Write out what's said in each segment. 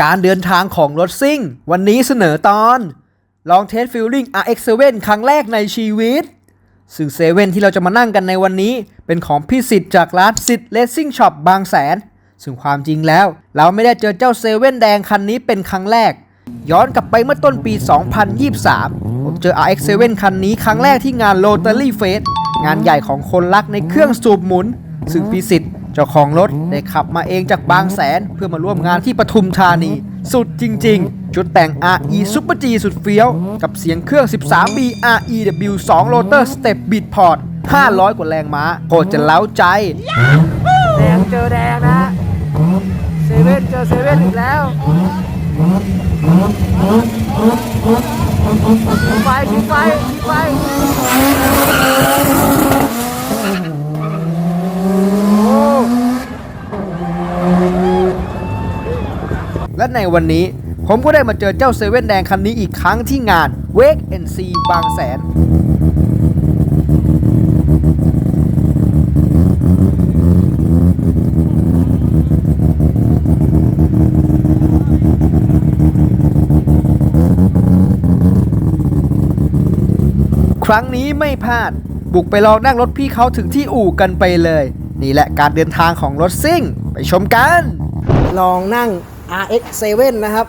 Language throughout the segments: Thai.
การเดินทางของรถซิ่ง วันนี้เสนอตอน ลองเทสฟิลลิ่ง RX7 ครั้งแรกในชีวิต ซึ่งเซเว่นที่เราจะมานั่งกันในวันนี้ เป็นของพี่สิทธิ์จากร้านสิทธิ์เลสซิ่งช็อปบางแสน ซึ่งความจริงแล้ว เราไม่ได้เจอเจ้าเซเว่นแดงคันนี้เป็นครั้งแรก ย้อนกลับไปเมื่อต้นปี 2023 ผมเจอ RX7 คันนี้ครั้งแรกที่งาน Rotary Fest งานใหญ่ของคนรักในเครื่องสูบหมุน ซึ่งพี่สิทธิ์ เจ้าของรถได้ขับมาเองจากบางแสนเพื่อมาร่วมงานที่ปทุมธานี สุดจริงๆจุดแต่ง RE Super G สุดเฟี้ยว กับเสียงเครื่อง 13B REW 2 Rotor Step Beat Port 500 กว่าแรงม้าโคตรจะเล้าใจ แดงเจอแดงนะเซเว่นเจอเซเว่นอีกแล้วไฟไฟไฟ และในวันนี้ผมก็ได้มาเจอเจ้าเซเว่นแดงคันนี้อีกครั้งที่งาน Wake and See บางแสน ครั้งนี้ไม่พลาด บุกไปลองนั่งรถพี่เขาถึงที่อู่กันไปเลย นี่แหละการเดินทางของรถซิ่ง ไปชมกัน ลองนั่ง RX7 นะครับ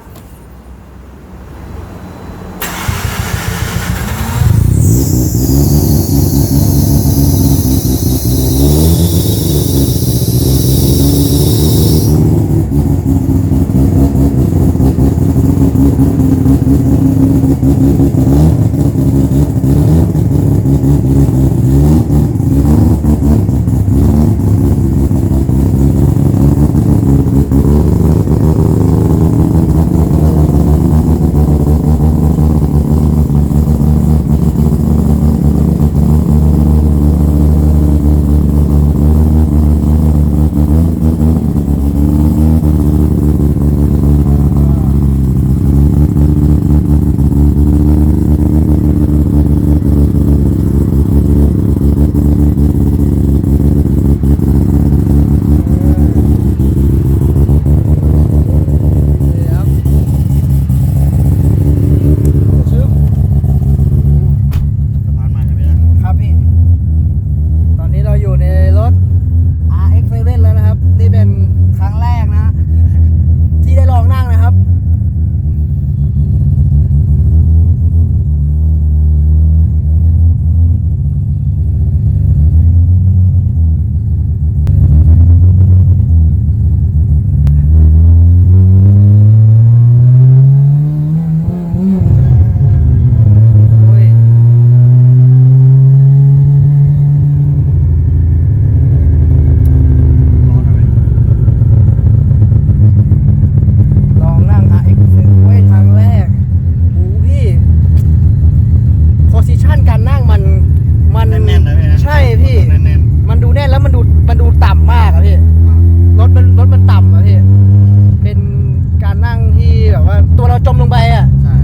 เราจมลงไปอะๆใช่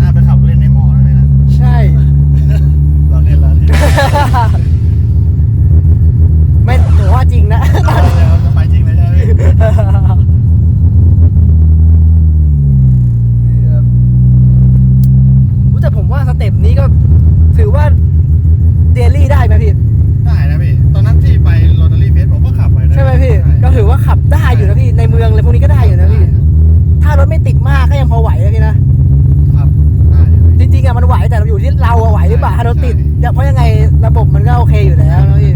น่าไปขับเล่นในมอแล้วเลยนะ ใช่ เราเล่นเราเล่นไม่ถือว่าจริงนะเราเล่นจะไปจริงเลยใช่ไหมพี่รู้แต่ผมว่าสเต็ปนี้ก็ถือว่าเดลี่ได้ไหมพี่ ได้นะพี่ ตอนนั้นที่ไปโรตารี่เฟสผมก็ขับไปนะใช่ไหมพี่ใช่ก็ถือว่าขับได้อยู่นะพี่ ในเมืองเลยพวกนี้ก็ได้อยู่นะพี่ ถ้ารถไม่ติดมากก็ยังพอไหวนะพี่นะ ครับได้อยู่จพี่ริงๆอะมันไหวแต่อยู่ที่เราอะไหวหรือเปล่าถ้ารถติดใช่เพราะยังไงระบบมันก็โอเคอยู่แล้วนะพี่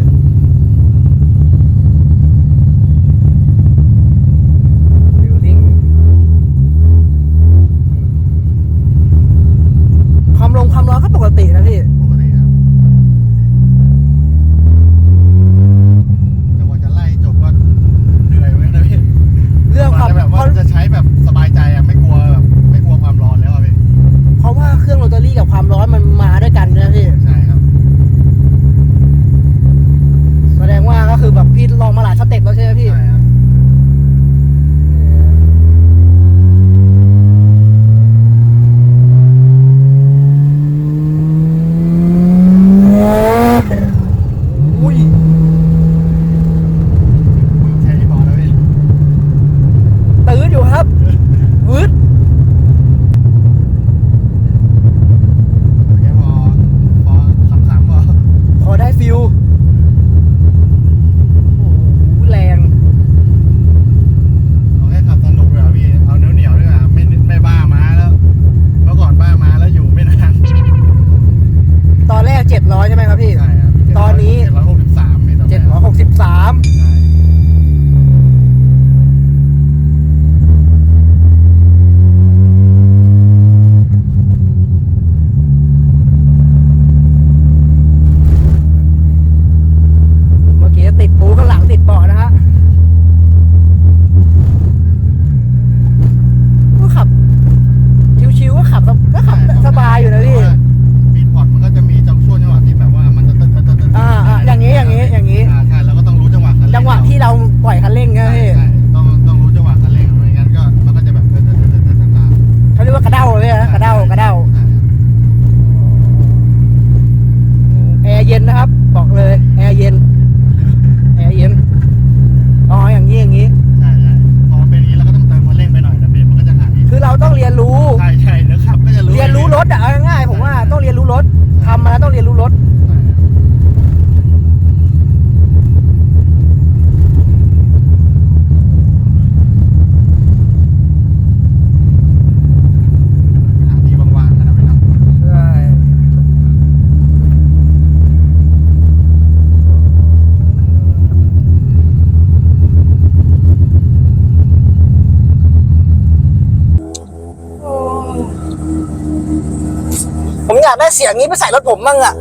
ากได้เสียงนี้ไปใส่รถผมบ้างอะ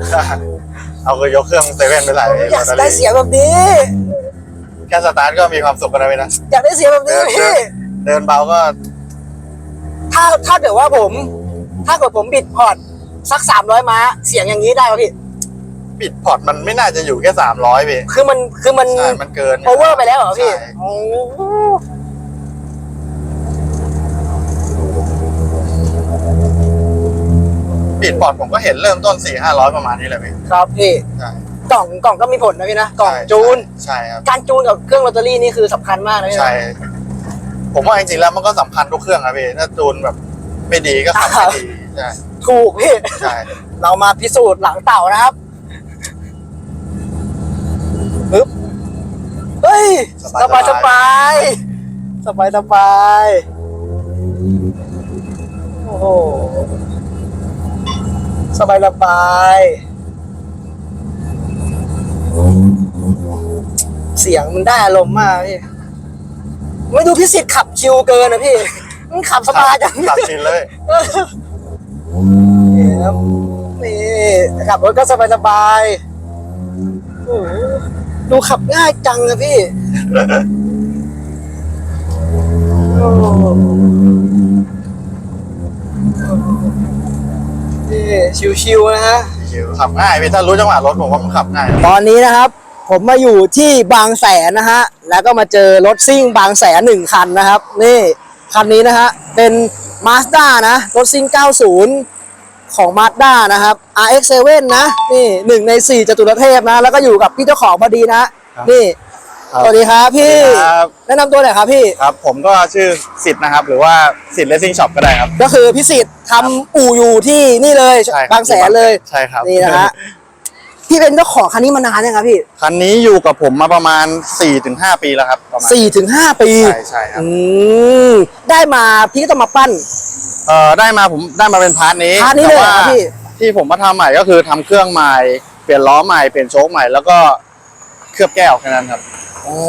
เอาก็ยกเครื่องเซเว่นไปใส่อยากได้เสียงแบบนี้ แค่สตาร์ทก็มีความสุขกันแล้วไปนะอยากได้เสียงแบบเดินี้นเดิพี่นเดินเบาก็ ถ้าถ้าเกิดว่าผม ถ้าเกิดผมบิดพอร์ตสักสามร้อยม้า เสียงอย่างนี้ได้ป่ะพี่ปิดพอร์ตมันไม่น่าจะอยู่แค่สามร้อยพี่คือมันคือมันใช่มันเกินโอเวอร์ไปแล้วเหรอพี่ใช่โอ้ ปิดพอร์ตผมก็เห็นเริ่มต้นสี่ห้าร้อยประมาณนี้แหละพี่ครับพี่ใช่กล่องกล่องก็มีผลนะพี่นะกล่องใช่จูน ใช่ครับ การจูนกับเครื่องลอตเตอรี่นี่คือสำคัญมากนะพี่นะใช่ผมว่าจริงๆแล้วมันก็สำคัญทุกเครื่องอะพี่ถ้าจูนแบบไม่ดีก็ขับไม่ดีใช่ถูกพี่ใช่เรามาพิสูจน์หลังเต่านะครับปึ๊บเฮ้ยสบายสบายสบายสบายโอ้โห สบายสบายเสียงมันได้อารมณ์มากพี่ไม่ดูพิสิทธิ์ขับชิวเกินนะพี่ มันขับสบายจังขับชินเลยนี่ครับนี่ขับรถก็สบายสบายๆโอ้โหดูขับง่ายจังนะพี่โอ้ นี่ชิวๆนะฮะ ชิวขับง่ายพี่ถ้ารู้จังหวะรถผมว่ามันขับง่ายตอนนี้นะครับ ผมมาอยู่ที่บางแสนนะฮะ แล้วก็มาเจอรถซิ่งบางแสนหนึ่งคันนะครับ นี่คันนี้นะฮะ เป็น Mazda นะ รถซิ่ง 90 ของ Mazda นะครับ RX7 นะ นี่หนึ่งใน 4จตุรเทพนะ แล้วก็อยู่กับพี่เจ้าของพอดีนะ นี่ครับ สวัสดีครับพี่สวัสดีครับ แนะนำตัวหน่อยครับพี่ ครับ ผมก็ชื่อสิทธิ์นะครับ หรือว่าสิทธิ์เลสซิ่งช็อปก็ได้ครับ ก็คือพิสิทธิ์ทำอู่อยู่ที่นี่เลยใช่ครับบางแสนเลยใช่ครับนี่นะฮะพี่เป็นเจ้าของคันนี้มานานยังครับพี่คันนี้อยู่กับผมมาประมาณ 4-5 ปีแล้วครับประมาณสี่ถึงห้าปีใช่ใช่ครับอืมได้มาพี่ก็ต้องมาปั้นเอ่อได้มาผมได้มาเป็นพาร์ทนี้พาร์ทนี้เลยเหรอแต่ว่าพี่ที่ผมมาทำใหม่ก็คือทำเครื่องใหม่ เปลี่ยนล้อใหม่เปลี่ยนโชคใหม่แล้วก็เคลือบแก้วแค่นั้นครับ อ๋อ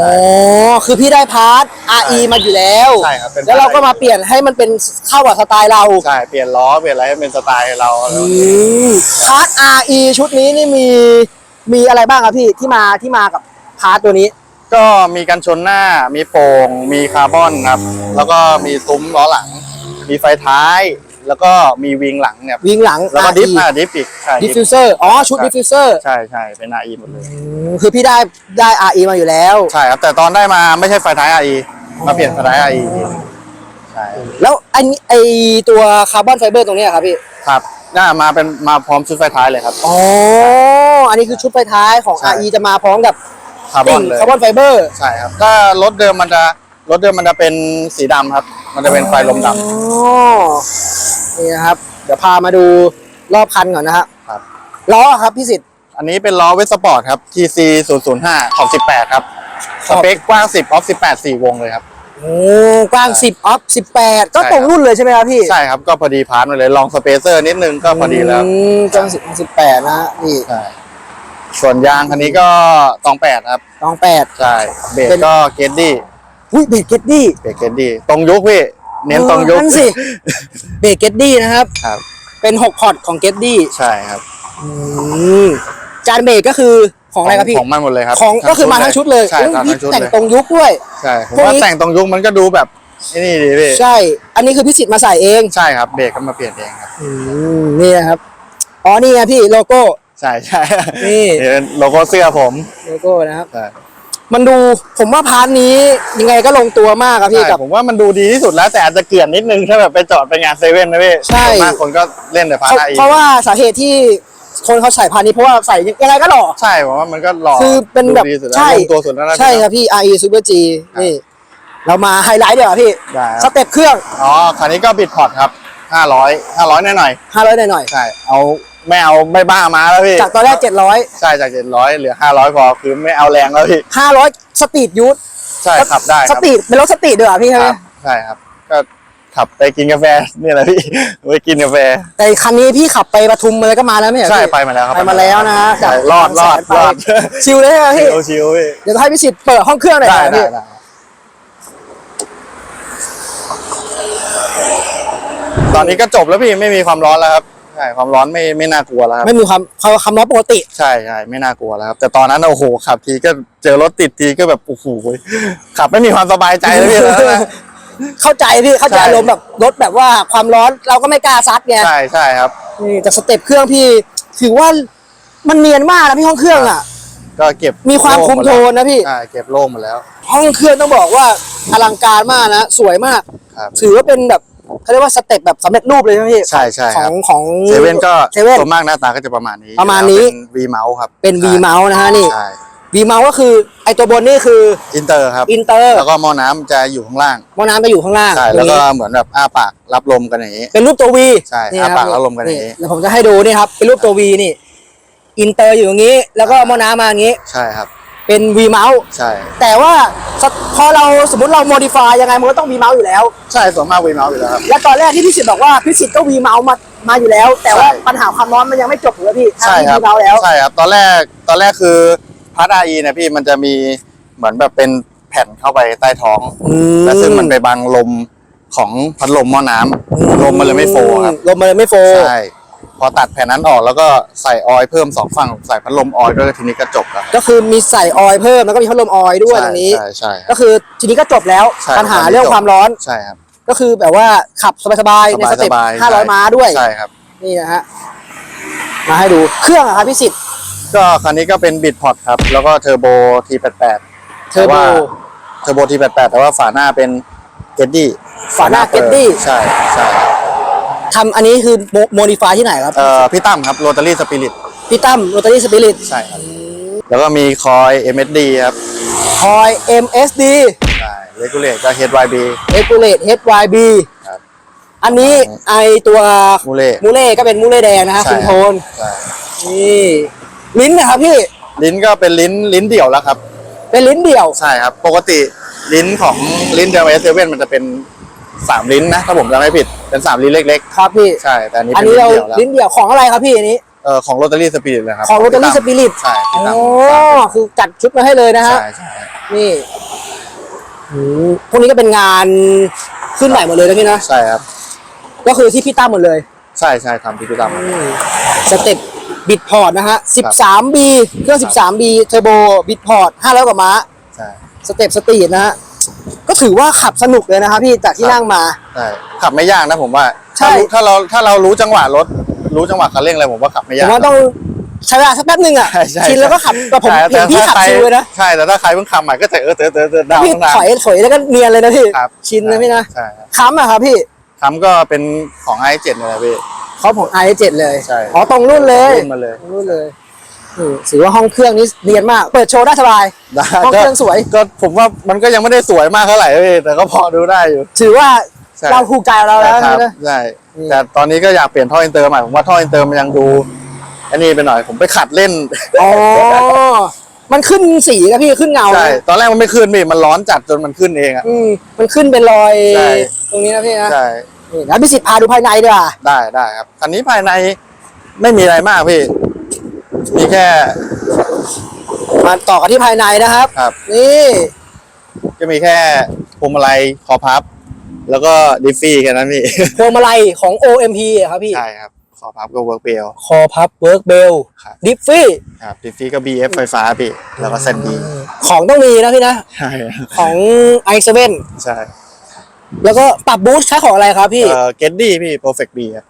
คือพี่ได้พาร์ท RE มาอยู่แล้ว ใช่ครับเป็นแล้วเราก็มาเปลี่ยนให้มันเป็นเข้ากับสไตล์เราใช่เปลี่ยนล้อเปลี่ยนอะไรให้เป็นสไตล์เราอืมพาร์ท RE ชุดนี้นี่มีมีอะไรบ้างครับพี่ที่มาที่มากับพาร์ทตัวนี้ ก็มีกันชนหน้ามีโป่งมีคาร์บอนครับ แล้วก็มีซุ้มล้อหลัง มีไฟท้าย แล้วก็มีวิงหลังเนี่ยวิ่งหลัง แล้วก็ดิฟ RE อะดิฟอีกใช่ ดิฟฟิวเซอร์อ๋อชุดใช่ดิฟฟิวเซอร์ใช่ใช่เป็น RE หมดเลย คือพี่ได้ได้ RE มาอยู่แล้ว ใช่ครับ แต่ตอนได้มาไม่ใช่ไฟท้าย RE มาเปลี่ยนไฟท้าย RE อีกทีหนึ่งใช่แล้วอันนี้ไอตัวคาร์บอนไฟเบอร์ตรงเนี้ยครับพี่ครับน่ามาเป็นมาพร้อมชุดไฟท้ายเลยครับ อ๋ออันนี้คือชุดไฟท้ายของ ใช่ RE จะมาพร้อมกับคาร์บอนเลย คาร์บอนไฟเบอร์ ใช่ครับถ้ารถเดิมมันจะ รถเดิมมันจะเป็นสีดำครับ มันจะเป็นไฟลมดอ๋อนี่นะครับ เดี๋ยวพามาดูรอบคันก่อนนะฮะำครับ ล้อครับพี่สิทธิ์ อันนี้เป็นล้อเวสปอร์ตครับ TC 0 0 5ขอบ18 ครับสเปคกว้าง 10ออฟ18 4 วงเลยครับ โอ้กว้าง 10ออฟ18 ก็ใช่ตรงครับรุ่นเลยใช่ไหมครับพี่ใช่ครับ ก็พอดีพาร์ทมาเลยลองสเปเซอร์นิดนึงก็พอดีแล้วอืมกว้าง10ออฟ18นะฮะนี่ใช่ ส่วนยางคันนี้ก็ตอง8ครับ ตอง8 ใช่ เบรกเป็นก็เกดดี้ อุ้ยเบรกเกตดี้เบรกเกดดี้ตรงยุคพี่เน้นตรงยุคนั่นสิเบรกเกตดี้นะครับ ครับ เป็น6พอร์ตของเกตดี้ใช่ครับอืมจานเบรกก็คือของอะไรครับพี่ของมันหมดเลยครับของก็คือมาทั้งชุดเลยใช่อุ๊ยทั้นี่งชุดแต่งเลยตรงยุคด้วยใช่ผมพวกว่านี้แต่งตรงยุคมันก็ดูแบบไอ้นี่ดีพี่ใช่ อันนี้คือพิสิทธิ์มาใส่เองใช่ครับเบรกก็มาเปลี่ยนเองครับอืมนี่นะครับอ๋อนี่ไงพี่โลโก้ใช่ใช่นี่เป็นโลโก้เสื้อผมโลโก้นะครับใช่ มันดูผมว่าพาร์ทนี้ยังไงก็ลงตัวมากครับพี่ใช่กับ ผมว่ามันดูดีที่สุดแล้วแต่อาจจะเกลื่อนนิดนึงถ้าแบบไปจอดไปงานเซเว่นนะพี่ใช่ ส่วนมากคนก็เล่นแต่พาเพราะร์ทไอเพราะว่าสาเหตุที่คนเขาใส่พาร์ทนี้เพราะว่าใส่ยังไงก็หล่อ ใช่ผมว่ามันก็หล่อคือเป็นแบบดูดีสุดแล้วใช่ ลงตัวสุดแล้วนะใช่ครับพี่ RE Super G นี่ เรามาไฮไลท์เดี๋ยวาพี่ ได้คสรับเต็ปเครื่อง อ๋อคันนี้ก็บิดพอร์ตครับห้าร้อยห้าร้อยหน่อย500หน่อยๆ ใช่ เอา ไม่เอาไม่บ้ามาแล้วพี่ๆจากตอนแรกใช่จากเจ็ดร้อยเหลือห้าร้อยพอคือไม่เอาแรงแล้วพี่700 500สตรีทยูทใช่ขับได้คสรับตรีทเป็นรถสตรีทด้วยเหรอพี่คใช่ไหมรับใช่ครับ ก็ขับไปกินกาแฟนี่แหละพี่ไปกินกาแฟ แต่คันนี้พี่ขับไปปทุมอะไรก็มาแล้วไม่เหรอใช่พี่ไปมาแล้วครับไปมาแล้วนะฮะใช่รอดรอดไปรอดชิลเลยใช่ไหมพี่ชิวชิวพี่เดี๋ยวให้พี่สิทธิ์เปิดห้องเครื่องหน่อยได้นะได้พี่ได้ตอนนี้ก็จบแล้วพี่ไม่มีความร้อนแล้วครับใช่ความร้อนไม่ไม่น่ากลัวแล้วครับไม่มีความเขาคำร้อนปกติ ใช่ใช่ไม่น่ากลัวแล้วครับแต่ตอนนั้นโอ้โหขับทีก็เจอรถติดทีก็แบบโอ้โหขับไม่มีความสบายใจเลยพี่แล้วนะ เข้าใจพี่เข้าใจใช่ อารมณ์แบบรถแบบว่าความร้อนเราก็ไม่กล้าซัดไงใช่ใช่ครับ นี่แต่สเต็ปเครื่องพี่ ถือว่ามันเนียนมากนะพี่ห้องเครื่องอะ ก็เก็บมีความคุมโทนนะพี่ ใช่เก็บโล่งหมดแล้วห้องเครื่องต้องบอกว่าอลังการมากนะสวยมาก ครับถือว่าเป็นแบบ เขาเรียกว่าสเต็ปแบบสำเร็จรูปเลยนะพี่ใช่ใช่ขคอรังบของเซเว่นก็เซเว่น ส่วนมากหน้าตาก็จะประมาณนี้ประมาณนี้เป็น V mouse ครับเป็น V เมาส์นะฮะนี่ ใช่ V เมาส์ก็คือไอตัวบนนี่คืออินเตอร์ครับ อินเตอร์แล้วก็หม้อน้ำจะอยู่ข้างล่างมอน้ำไปอยู่ข้างล่างใช่ตรแล้วงก็นี้เหมือนแบบอ้าปากรับลมกันอย่างนี้ เป็นรูปตัว V ใช่นี่อ้าครับปากแล้วลมกันอย่างนี้ เดี๋ยวผมจะให้ดูนี่ครับเป็นรูปตัว V นี่ อินเตอร์อยู่อย่างนี้ แล้วก็มอน้ำมาอย่างนี้ ใช่ครับ เป็น V เมาส์ใช่ แต่ว่าสพอเราสมมติเราโมดิฟายยังไงมันก็ต้อง V เมาส์อยู่แล้ว ใช่ส่วนมาก V mouse อยู่แล้วครับ และตอนแรกที่พี่สิทธิ์บอกว่าพี่สิทธิ์ก็ V เมาส์มามาอยู่แล้ว แต่ว่าใช่ ปัญหาความร้อนมันยังไม่จบเลยพี่ใช่ครับ V เมาส์แล้ว ใช่ครับ ตอนแรกตอนแรกคือพาร์ทไอเนี่ยพี่มันจะมีเหมือนแบบเป็นแผ่นเข้าไปใต้ท้องอืม แล้วซึ่งมันไปบังลมของพัดลมหม้อน้ำลมมันเลยไม่โฟร์ครับ ลมมันเลยไม่โฟร์ใช่ พอตัดแผ่นนั้นออกแล้วก็ใส่ออยล์เพิ่มสองฝั่งใส่พัดลมออยล์ด้วยทีนี้ก็จบแล้ว ก็คือมีใส่ออยล์เพิ่มแล้วก็มีพัดลมออยล์ด้วยตรงนี้ใช่ใช่ใช่ก็คือทีนี้ก็จบแล้วใช่ปัญหาตอนนี้เรื่องจบความร้อน ใช่ครับ ก็คือแบบว่าขับสบายๆในสเต็ปบายๆ 500 ม้าด้วย ใช่ครับ นี่นะฮะ มาให้ดูเครื่องอะครับพี่สิทธิ์ก็คันนี้ก็เป็นบิดพอร์ตครับ แล้วก็เทอร์โบ T88 เทอร์โบ เทอร์โบ T88 แต่ว่าฝาหน้าเป็นเกดดี้ฝาหน้า Geddy ใช่ใช่ ทำอันนี้คือโมดิฟายที่ไหนครับ เอ่อพี่ตั้มครับโรตารี่สปิริตพี่ตั้มโรตารี่สปิริตใช่ครับแล้วก็มีคอย MSD ครับคอย MSD ใช่เลกูเลตก็ HYB Regulate HYB ครับ อันนี้ไอตัวมูเล่ มูเล่ก็เป็นมูเล่แดงนะฮะใช่ คุมโทนใช่นี่ลิ้นนะครับพี่ลิ้นก็เป็นลิ้นลิ้นเดี่ยวแล้วครับ เป็นลิ้นเดี่ยว ใช่ครับ ปกติลิ้นของลิ้นเดลเอสเซเว่นมันจะเป็น สามลิ้นนะถ้าผมจำไม่ผิดเป็นสามลิ้นเล็กครับพี่ ๆ ใช่แต่อันนี้อันเป็นนี้ลิ้เรานเดี่ยวแล้วลิ้นเดี่ยวของอะไรครับพี่อันนี้ เออของโรตารี่สปิริตเลยครับของโรตารี่พี่สตั้มปิริตใช่พี่ตั้มโอ้คือจัดชุดมาให้เลยนะฮะ ใช่ใช่นี่อืมพวกนี้ก็เป็นงานขึ้นใหม่หมดเลยนะพี่นะ ใช่ครับก็คือที่พี่ตั้มหมดเลยใช่ใช่ทำที่พี่ตั้ม สเต็ปบิดพอร์ตนะฮะ 13B เครื่อง 13B เทอร์โบบิดพอร์ต500กว่าม้า ใช่ สเต็ปสตรีทนะฮะ ก็ถือว่าขับสนุกเลยนะครับพี่จากที่ครับนั่งมา ใช่ขับไม่ยากนะผมว่าใช่ถ้ารู้ถ้าเราถ้าเรารู้จังหวะรถ รู้จังหวะคันเร่งอะไรผมว่าขับไม่ผยากมว่าต้องใช้เวลาสักแป๊บหนึ่งอะใช่ใช่ชินแล้วก็ขับแต่ผมใช่เห็นพี่ขับถ้าใครชิวเลยนะใช่แต่ถ้าใครเพิ่งขับใหม่ก็จะเออเตอเตอเตอดาวพี่ตั้งนาน ถอยถอยแล้วก็เนียนเลยนะพี่ครับ ชินนะพี่นะใช่ครับค้ำอะครับพี่คำก็เป็นของไอเจ็ดนี่แหละพี่ เขาของ i7 เลยใช่ อ๋อตรงรุ่นเลยรุ่นมาเลย ตรงรุ่นเลยนี่ ถือว่าห้องเครื่องนี้เนียนมาก เปิดโชว์ได้สบายได้ห้องเครื่องสวย ก็ผมว่ามันก็ยังไม่ได้สวยมากเท่าไหร่พี่แต่ก็พอดูได้อยู่ ถือว่าใช่เราถูกใจเราแล้วครับนะใช่นี่แต่ตอนนี้ก็อยากเปลี่ยนท่ออินเตอร์ใหม่ผมว่าท่ออินเตอร์มันยังดูอันนี้ไปหน่อยผมไปขัดเล่นอ๋อมันขึ้นสีนะพี่ขึ้นเงาใช่นะตอนแรกมันไม่ขึ้นพี่มันร้อนจัดจนมันขึ้นเองอะอืมมันขึ้นเป็นรอยใช่ตรงนี้นะพี่นะใช่นี่แล้วพี่สิทธิ์พาดูภายในดีกว่าได้ได้ครับคันนี้ภายในไม่มีอะไรมากพี่ มีแค่ มาต่อกันที่ภายในนะครับ ครับ นี่ก็มีแค่พวงมาลัยคอพับ แล้วก็ดิฟฟี่แค่นั้นพี่ พวงมาลัยของ OMP อะครับพี่ ใช่ครับคอพับก็เวิร์กเบล คอพับเวิร์กเบลครับ ดิฟฟี่ครับดิฟฟี่ก็ BF ไฟฟ้าพี่ แล้วก็เซนดีของต้องมีนะพี่นะ ใช่ของ i7 ใช่แล้วก็ปรับบูสต์ใช้ของอะไรครับพี่เอ่อเกดดี้พี่ Perfect B ครับ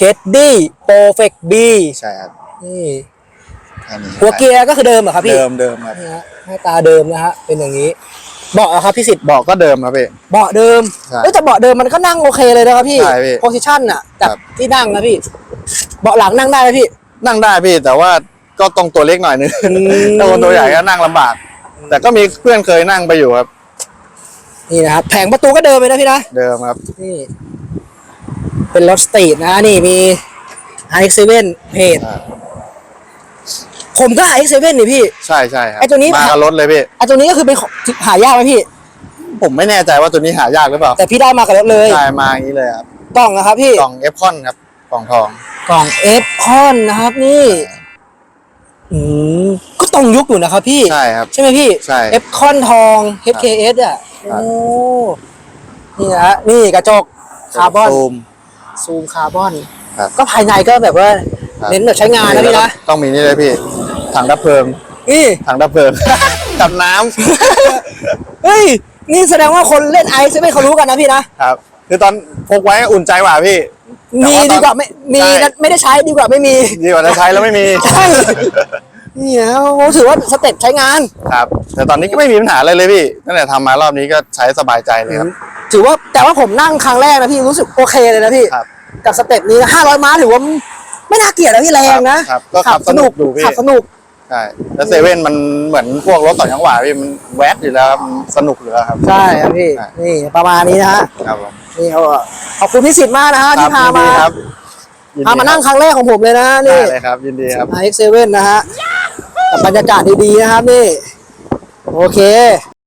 g e t d y Perfect B ใช่ครับ นี่แค่นี้หัวเกียร์ก็คือเดิมเหรอครับพี่เดิมเดิมครับนี่ฮะหน้าตาเดิมนะฮะเป็นอย่างนี้เบาะอะครับพี่สิทธิ์เบอกก็เดิมครับพี่ เบาะเดิมใช่เอ้ยแต่เบาะเดิมมันก็นั่งโอเคเลยนะครับพี่ใช่พี่โพซิชันอะจากครับ ที่นั่งนะพี่ เบาะหลังนั่งได้ไหมพี่ นั่งได้พี่แต่ว่าก็ต้องตัวเล็กหน่อยนึงมถ้าคนตัวใหญ่ก็นั่งลำบาก แต่ก็มีเพื่อนเคยนั่งไปอยู่ครับ นี่นะครับแผงประตูก็เดิมเลยนะพี่นะ เดิมครับ นี่ เป็นรถสตรีทนะนี่มี iX7 เพจอ่า ผมก็ iX7 นี่พี่ ใช่ใช่ครับไอ้ตัวนี้ มากับรถเลยพี่ ไอตัวนี้ก็คือเป็นของหายากไหมพี่ ผมไม่แน่ใจว่าตัวนี้หายากหรือเปล่าแต่พี่ได้มากับรถเลยใช่มาอย่างนี้เลยครับกล่องนะครับพี่กล่องเอฟคอนครับกล่องทองกล่องเอฟคอนนะครับนี่อืมก็ตรงยุคอยู่นะครับพี่ใช่ครับ ใช่ไหมพี่ใช่เอฟคอนทอง HKS อะครับโอ้นี่นะฮะนี่กระจกคาร์บอนซูมซูมคาร์บอน ครับก็ภายในก็แบบว่า ครับ เน้นแบบใช้งานนะพี่นะ ต้องมีนี่เลยพี่ ถังดับเพลิง นี่ถังดับเพลิงจับน้เฮ้ยนี่แสดงว่าคนเล่นไอซ์ไม่เขารู้กันนะพี่นะำครับ คือตอนพกไว้อุ่นใจกว่าพี่ แต่มีว่าตอนดีกว่าไม่มีใช่ นะไม่ได้ใช้ดีกว่าไม่มีดีกว่าจะใช้แล้วไม่มี ใช่นี่นะผมถือว่าสเต็ปใช้งาน ครับ แต่ตอนนี้ก็ไม่มีปัญหาอะไรเลยพี่ ตั้งแต่ทำมารอบนี้ก็ใช้สบายใจเลยครับ ถือว่าแต่ว่าผมนั่งครั้งแรกนะพี่รู้สึกโอเคเลยนะพี่ ครับ กับสเต็ปนี้นะห้าร้อยม้าถือว่าไม่น่าเกลียดนะพี่แรงนะครับก็ขับสนุกดูพี่ ขับสนุก ใช่แล้วเซเว่นมันเหมือนพวกรถต่อจังหวะพี่มันแวดอยู่แล้วครับมันสนุกอยู่แล้วครับ ใช่ครับพี่ ใช่ นี่ประมาณนี้นะฮะ ครับผมนี่เขาก็ขอบคุณพี่สิทธิ์มากนะฮะครัที่บพายินมาดีครับยิดีพามานั่งครั้งแรกของผมเลยนะได้นี่ เลยครับ ยินดีครับ iX7 นะฮะกับบรรยากาศดีๆนะครับนี่ โอเค